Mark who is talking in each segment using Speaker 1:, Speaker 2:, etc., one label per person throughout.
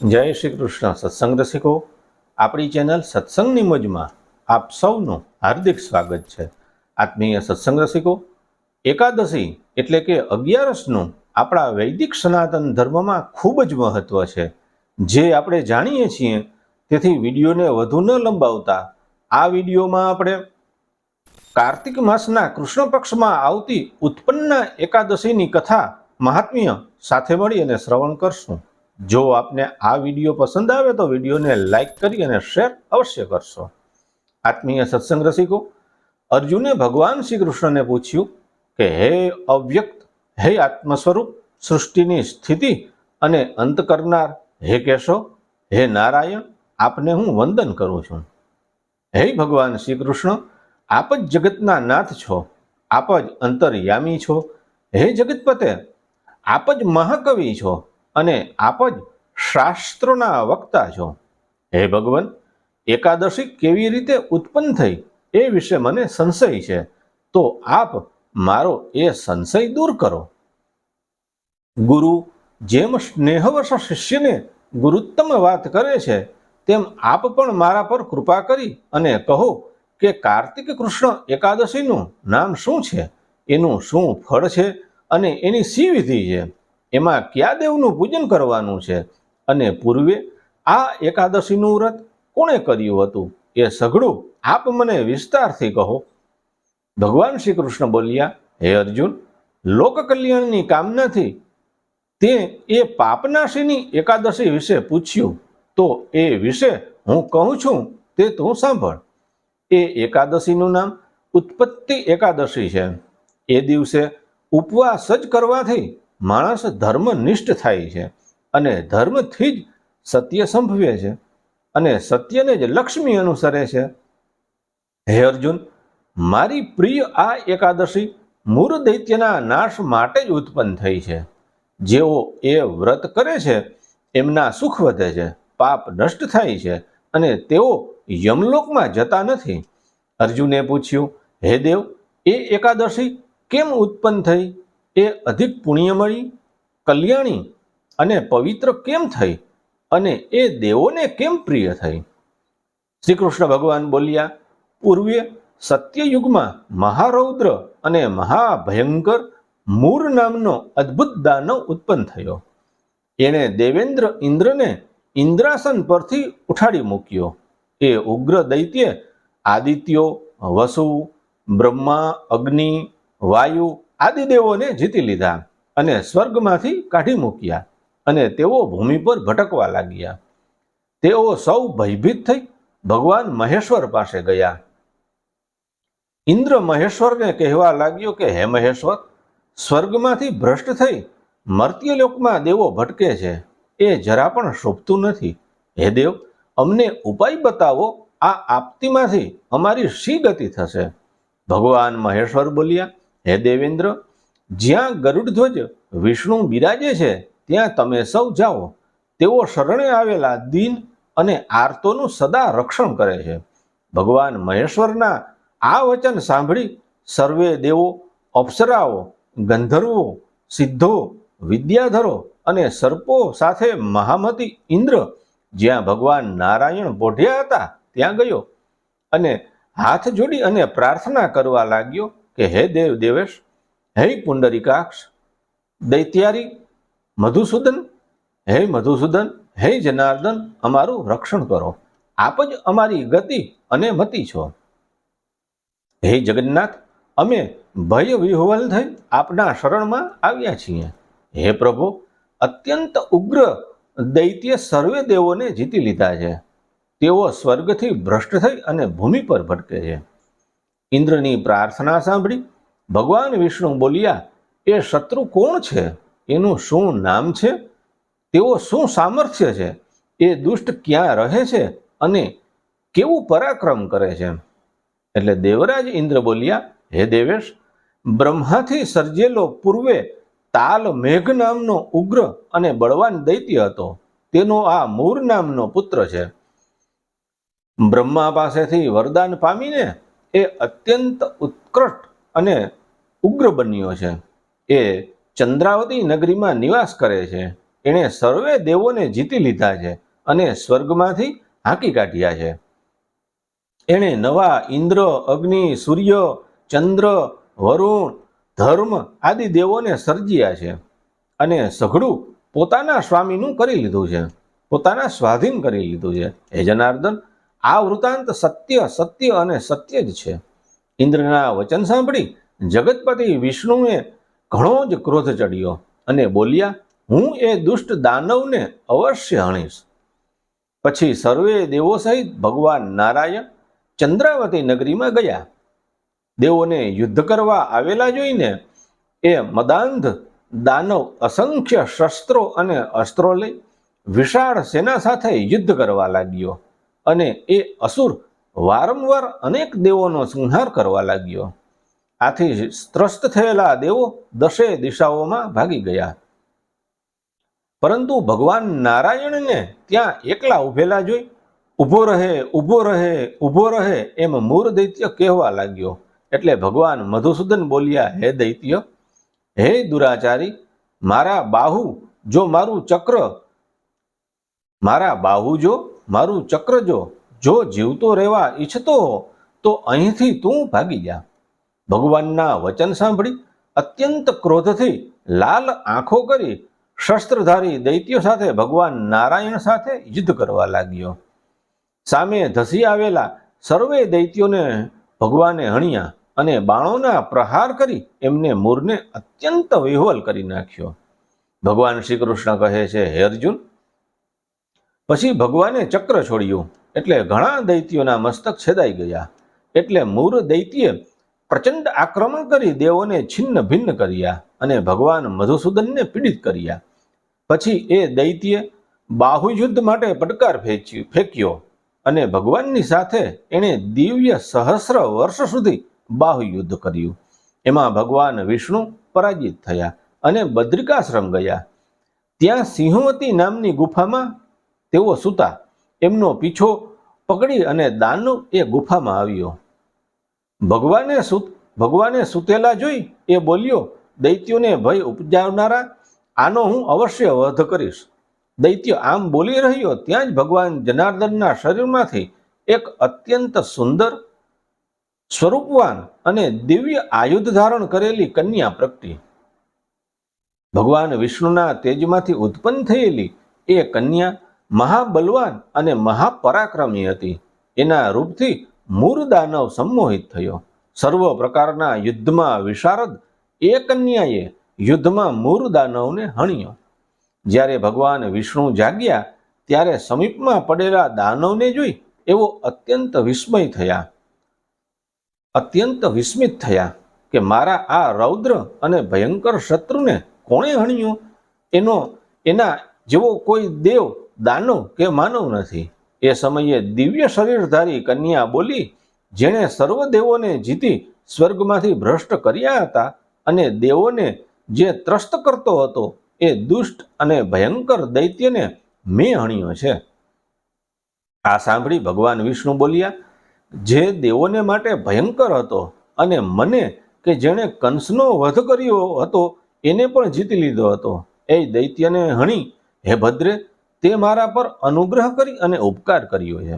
Speaker 1: જય શ્રી કૃષ્ણ. સત્સંગ રસિકો, આપણી ચેનલ સત્સંગની મોજમાં આપ સૌનું હાર્દિક સ્વાગત છે. આત્મીય સત્સંગ રસિકો, એકાદશી એટલે કે અગિયારસનું આપણા વૈદિક સનાતન ધર્મમાં ખૂબ જ મહત્વ છે. જે આપણે જાણીએ છીએ, તેથી વિડીયોને વધુ ન લંબાવતા આ વિડીયોમાં આપણે કાર્તિક માસના કૃષ્ણ પક્ષમાં આવતી ઉત્પન્ન એકાદશીની કથા મહાત્મ્ય સાથે મળી અને શ્રવણ કરશું. જો આપને આ વીડિયો પસંદ આવે તો વિડીયોને લાઇક કરી અને શેર અવશ્ય કરશો. આત્મીય સત્સંગ રસિકો, અર્જુને ભગવાન શ્રી કૃષ્ણને પૂછ્યું કે, હે અવ્યક્ત, હે આત્મ સ્વરૂપ સૃષ્ટિની સ્થિતિ અને અંત કરનાર, હે કેશો હે નારાયણ, આપને હું વંદન કરું છું. હે ભગવાન શ્રી કૃષ્ણ આપ જ જગતના નાથ છો, આપ જ અંતર્યામી છો. હે જગતપતે, આપ જ મહાકવિ છો. અને આપ જ શાસ્ત્રોના વક્તા છો. હે ભગવાન, એકાદશી કેવી રીતે ઉત્પન્ન થઈ એ વિશે મને સંશય છે. તો આપ મારો એ સંશય દૂર કરો. ગુરુ જેમ સ્નેહવશ શિષ્યને ગુરુત્તમ વાત કરે છે, તેમ આપ પણ મારા પર કૃપા કરી અને કહો કે કાર્તિક કૃષ્ણ એકાદશીનું નામ શું છે? એનું શું ફળ છે? અને એની સી વિધિ છે? એમાં કયા દેવનું પૂજન કરવાનું છે? અને પૂર્વે આ એકાદશીનું વ્રત કોણે કર્યું હતું? એ સઘળું આપ મને વિસ્તારથી કહો. ભગવાન શ્રી કૃષ્ણ બોલ્યા, હે અર્જુન લોક કલ્યાણની કામનાથી તે એ પાપનાશીની એકાદશી વિશે પૂછ્યું. તો એ વિશે હું કહું છું, તે તું સાંભળ. એ એકાદશીનું નામ ઉત્પત્તિ એકાદશી છે. એ દિવસે ઉપવાસ જ કરવાથી માણસ ધર્મનિષ્ઠ થાય છે અને ધર્મથી જ સત્ય સંભવે છે અને સત્યને જ લક્ષ્મી અનુસરે છે. હે અર્જુન, મારી પ્રિય આ એકાદશી મૂળ દૈત્યના નાશ માટે જ ઉત્પન્ન થઈ છે. જેઓ એ વ્રત કરે છે, એમના સુખ વધે છે, પાપ નષ્ટ થાય છે અને તેઓ યમલોકમાં જતા નથી. અર્જુને પૂછ્યું, હે દેવ, એ એકાદશી કેમ ઉત્પન્ન થઈ? એ અધિક પુણ્યમળી કલ્યાણી અને પવિત્ર કેમ થઈ? અને એ દેવોને કેમ પ્રિય થઈ? શ્રી કૃષ્ણ ભગવાન બોલ્યા, પૂર્વે સત્યયુગમાં મહારૌદ્ર અને મહાભયંકર મૂર નામનો અદ્ભુત દાનવ ઉત્પન્ન થયો. એણે દેવેન્દ્ર ઇન્દ્રને ઇન્દ્રાસન પરથી ઉઠાડી મૂક્યો. એ ઉગ્ર દૈત્ય આદિત્યો, વસુ, બ્રહ્મા, અગ્નિ, વાયુ આદિ દેવોને જીતી લીધા અને સ્વર્ગમાંથી કાઢી મૂક્યા અને તેઓ ભૂમિ પર ભટકવા લાગ્યા. તેઓ સૌ ભયભીત થઈ ભગવાન મહેશ્વર પાસે ગયા. ઇન્દ્ર મહેશ્વરને કહેવા લાગ્યો કે, હે મહેશ્વર, સ્વર્ગમાંથી ભ્રષ્ટ થઈ મર્ત્યલોકમાં દેવો ભટકે છે. એ જરા પણ શોભતું નથી. હે દેવ, અમને ઉપાય બતાવો, આ આપતીમાંથી અમારી શી ગતિ થશે? ભગવાન મહેશ્વર બોલ્યા હે દેવેન્દ્ર, જ્યાં ગરુડધ્વજ વિષ્ણુ બિરાજે છે, ત્યાં તમે સૌ જાઓ. તેઓ શરણે આવેલા દિન અને આર્તોનું સદા રક્ષણ કરે છે. ભગવાન મહેશ્વરના આ વચન સાંભળી સર્વે દેવો અપ્સરાઓ, ગંધર્વો, સિદ્ધો, વિદ્યાધરો અને સર્પો સાથે મહામતી ઇન્દ્ર, જ્યાં ભગવાન નારાયણ પોઢ્યા હતા, ત્યાં ગયો અને હાથ જોડી અને પ્રાર્થના કરવા લાગ્યો. કે હે દેવ દેવેશ, હે પુંડરીકાક્ષ, દૈત્યારી, મધુસૂદન, હે મધુસૂદન, હે જનાર્દન, અમારું રક્ષણ કરો. આપ જ અમારી ગતિ અને મતિ છો. હે જગન્નાથ, અમે ભય વિહ્વલ થઈ આપના શરણમાં આવ્યા છીએ. હે પ્રભુ, અત્યંત ઉગ્ર દૈત્ય સર્વે દેવોને જીતી લીધા છે. તેઓ સ્વર્ગથી ભ્રષ્ટ થઈ અને ભૂમિ પર ભટકે છે. ઇન્દ્રની પ્રાર્થના સાંભળી ભગવાન વિષ્ણુ બોલ્યા, એ શત્રુ કોણ છે? એનું શું નામ છે? તેઓ શું સામર્થ્ય છે? એ દુષ્ટ ક્યાં રહે છે? અને કેવું પરાક્રમ કરે છે? એટલે દેવરાજ ઇન્દ્ર બોલ્યા, હે દેવેશ, બ્રહ્માથી સર્જેલો પૂર્વે તાલ મેઘ નામનો ઉગ્ર અને બળવાન દૈત્ય હતો. તેનો આ મૂર નામનો પુત્ર છે. બ્રહ્મા પાસેથી વરદાન પામીને એ અત્યંત ઉત્કૃષ્ટ અને ઉગ્ર બન્યો છે. એ ચંદ્રાવતી નગરીમાં નિવાસ કરે છે. એણે સર્વે દેવોને જીતી લીધા છે અને સ્વર્ગમાંથી હાંકી કાઢ્યા છે. એણે નવા ઇન્દ્ર, અગ્નિ, સૂર્ય, ચંદ્ર, વરુણ, ધર્મ આદિ દેવોને સર્જ્યા છે અને સઘળું પોતાના સ્વામીનું કરી લીધું છે. પોતાના સ્વાધીન કરી લીધું છે. હે જનાર્દન આ વૃતાંત સત્ય સત્ય અને સત્ય જ છે. ઇન્દ્રના વચન સાંભળી જગતપતિ વિષ્ણુએ ઘણો જ ક્રોધ ચડ્યો અને બોલ્યા, હું એ દુષ્ટ દાનવને અવશ્ય હણીશ પછી સર્વે દેવો સહિત ભગવાન નારાયણ ચંદ્રાવતી નગરીમાં ગયા. દેવોને યુદ્ધ કરવા આવેલા જોઈને એ મદાંધ દાનવ અસંખ્ય શસ્ત્રો અને અસ્ત્રો લઈ વિશાળ સેના સાથે યુદ્ધ કરવા લાગ્યો. અને એ અસુર વારંવાર અનેક દેવોનો સંહાર કરવા લાગ્યો. આથી ત્રસ્ત થયેલા દેવો દશે દિશાઓમાં ભાગી ગયા. પરંતુ ભગવાન નારાયણને ત્યાં એકલા ઉભેલા જોઈ ઊભો રહે ઊભો રહે ઊભો રહે એમ મૂર દૈત્ય કહેવા લાગ્યો. એટલે ભગવાન મધુસૂદન બોલ્યા, હે દૈત્ય, હે દુરાચારી, મારા બાહુ જો મારું ચક્ર, મારા બાહુ જો મારું ચક્ર જો જો જીવતો રહેવા ઈચ્છતો હો, તો અહીંથી તું ભાગી જા. ભગવાનના વચન સાંભળી, અત્યંત ક્રોધથી લાલ આંખો કરી શસ્ત્રધારી દૈત્યો સાથે ભગવાન નારાયણ સાથે યુદ્ધ કરવા લાગ્યો. સામે ધસી આવેલા સર્વે દૈત્યોને ભગવાને હણ્યા અને બાણોના પ્રહાર કરી એમને મૂરને અત્યંત વિહવલ કરી નાખ્યો. ભગવાન શ્રી કૃષ્ણ કહે છે, હે અર્જુન પછી ભગવાને ચક્ર છોડ્યું. એટલે ઘણા દૈત્યોના મસ્તક છેદાઈ ગયા. એટલે મૂર દૈત્યે પ્રચંડ આક્રમણ કરી દેવોને છિન્ન ભિન્ન કર્યા અને ભગવાન મધુસૂદનને પીડિત કર્યા. પછી એ દૈત્યે બાહુયુદ્ધ માટે પડકાર ફેંક્યો અને ભગવાનની સાથે એણે દિવ્ય સહસ્ર વર્ષ સુધી બાહુયુદ્ધ કર્યું. એમાં ભગવાન વિષ્ણુ પરાજિત થયા અને બદ્રિકાશ્રમ ગયા. ત્યાં સિંહવતી નામની ગુફામાં તેઓ સૂતા એમનો પીછો પકડી અને દાનવ એ ગુફામાં આવ્યો. ભગવાને સૂત, ભગવાને સૂતેલા જોઈ એ બોલ્યો, દૈત્યોને ભય ઉપજાવનારા, આનો હું અવશ્ય વધ કરીશ. દૈત્ય આમ બોલી રહ્યો, ત્યાં જ ભગવાન જનાર્દનના શરીરમાંથી એક અત્યંત સુંદર, સ્વરૂપવાન અને દિવ્ય આયુધ ધારણ કરેલી કન્યા પ્રગટી. ભગવાન વિષ્ણુના તેજમાંથી ઉત્પન્ન થયેલી એ કન્યા મહાબલવાન અને મહાપરાક્રમી હતી. એના રૂપથી મૂર દાનવ સંમોહિત થયો. સર્વ પ્રકારના યુદ્ધમાં વિશારદ એ કન્યાએ યુદ્ધમાં મૂર દાનવને હણ્યો. જ્યારે ભગવાન વિષ્ણુ જાગ્યા, ત્યારે સમીપમાં પડેલા દાનવને જોઈ એવો અત્યંત વિસ્મય થયા. અત્યંત વિસ્મિત થયા કે મારા આ રૌદ્ર અને ભયંકર શત્રુને કોણે હણ્યું? એનો, એના જેવો કોઈ દેવ દાનવ કે માનવ નથી? એ સમયે દિવ્ય શરીરધારી કન્યા બોલી, જેણે સર્વદેવોને જીતી સ્વર્ગમાંથી ભ્રષ્ટ કર્યા હતા અને દેવોને જે ત્રસ્ત કરતો હતો, એ દુષ્ટ અને ભયંકર દૈત્યને મેં હણ્યો છે. આ સાંભળી ભગવાન વિષ્ણુ બોલ્યા, જે દેવોને માટે ભયંકર હતો અને મને કે જેણે કંસનો વધ કર્યો હતો, એને પણ જીતી લીધો હતો. એ દૈત્યને હણી, હે ભદ્રે તે મારા પર અનુગ્રહ કરી અને ઉપકાર કર્યો છે.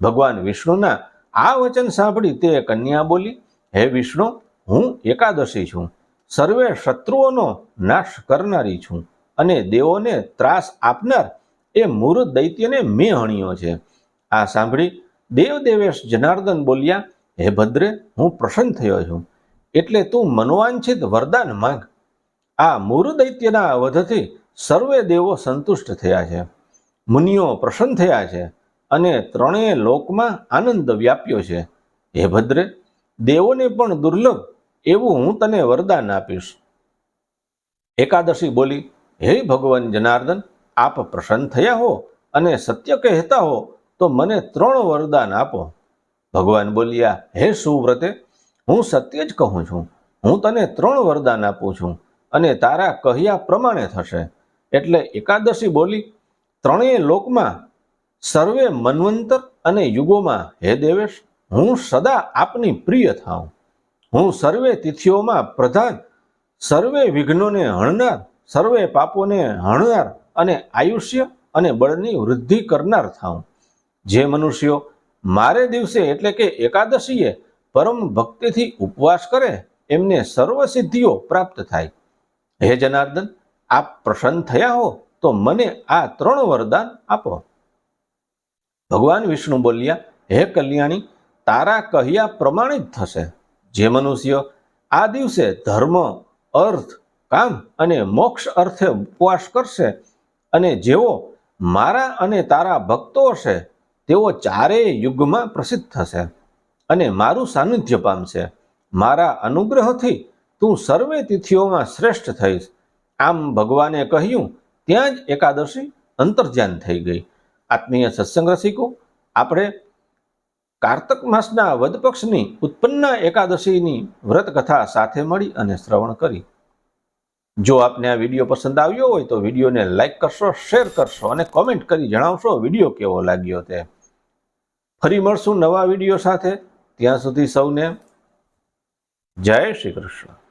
Speaker 1: ભગવાન વિષ્ણુના આ વચન સાંભળી તે કન્યા બોલી, હે વિષ્ણુ, હું એકાદશી છું. સર્વે શત્રુઓનો નાશ કરનારી છું અને દેવોને ત્રાસ આપનાર એ મૂળ દૈત્યને મેં હણ્યો છે. આ સાંભળી દેવ દેવેશ જનાર્દન બોલ્યા, હે ભદ્રે, હું પ્રસન્ન થયો છું. એટલે તું મનોવાંછિત વરદાન માંગ. આ મૂળ દૈત્યના વધથી સર્વે દેવો સંતુષ્ટ થયા છે. મુનિઓ પ્રસન્ન થયા છે અને ત્રણેય લોકમાં આનંદ વ્યાપ્યો છે. હે ભદ્રે, દેવોને પણ દુર્લભ એવું હું તને વરદાન આપીશ. એકાદશી બોલી, હે ભગવાન જનાર્દન, આપ પ્રસન્ન થયા હો અને સત્ય કહેતા હો તો મને ત્રણ વરદાન આપો. ભગવાન બોલ્યા, હે સુવ્રતે, હું સત્ય જ કહું છું. હું તને ત્રણ વરદાન આપું છું અને તારા કહ્યા પ્રમાણે થશે. એટલે એકાદશી બોલી ત્રણેય લોકમાં સર્વે મન્વંતર અને યુગોમાં, હે દેવેશ, હું સદા આપની પ્રિય થાઉં. હું સર્વે તિથિઓમાં પ્રધાન, સર્વે વિઘ્નોને હણનાર, સર્વે પાપોને હણનાર અને આયુષ્ય અને બળની વૃદ્ધિ કરનાર થાઉં. જે મનુષ્યો મારે દિવસે એટલે કે એકાદશીએ પરમ ભક્તિથી ઉપવાસ કરે, એમને સર્વ સિદ્ધિઓ પ્રાપ્ત થાય. હે જનાર્દન, આપ પ્રસન્ન થયા હો. તો મને આ ત્રણ વરદાન આપો. ભગવાન વિષ્ણુ બોલ્યા, હે કલ્યાણી, તારા કહ્યા પ્રમાણે જ થશે. જે મનુષ્ય આ દિવસે ધર્મ, અર્થ, કામ અને મોક્ષ અર્થે ઉપવાસ કરશે અને જેઓ મારા અને તારા ભક્તો હશે, તેઓ ચારેય યુગમાં પ્રસિદ્ધ થશે અને મારું સાનિધ્ય પામશે. મારા અનુગ્રહથી તું સર્વે તિથિઓમાં શ્રેષ્ઠ થઈશ. આમ ભગવાને કહ્યું ત્યાં જ એકાદશી અંતર્ધ્યાન થઈ ગઈ. આત્મીય સત્સંગ રસિકો, આપણે કાર્તક માસના વધપક્ષની ઉત્પન્ન એકાદશીની વ્રત કથા સાથે મળી અને શ્રવણ કરી. જો આપને આ વીડિયો પસંદ આવ્યો હોય તો વિડીયોને લાઈક કરશો, શેર કરશો અને કોમેન્ટ કરી જણાવશો વીડિયો કેવો લાગ્યો તે. ફરી મળશું નવા વીડિયો સાથે. ત્યાં સુધી સૌને જય શ્રી કૃષ્ણ.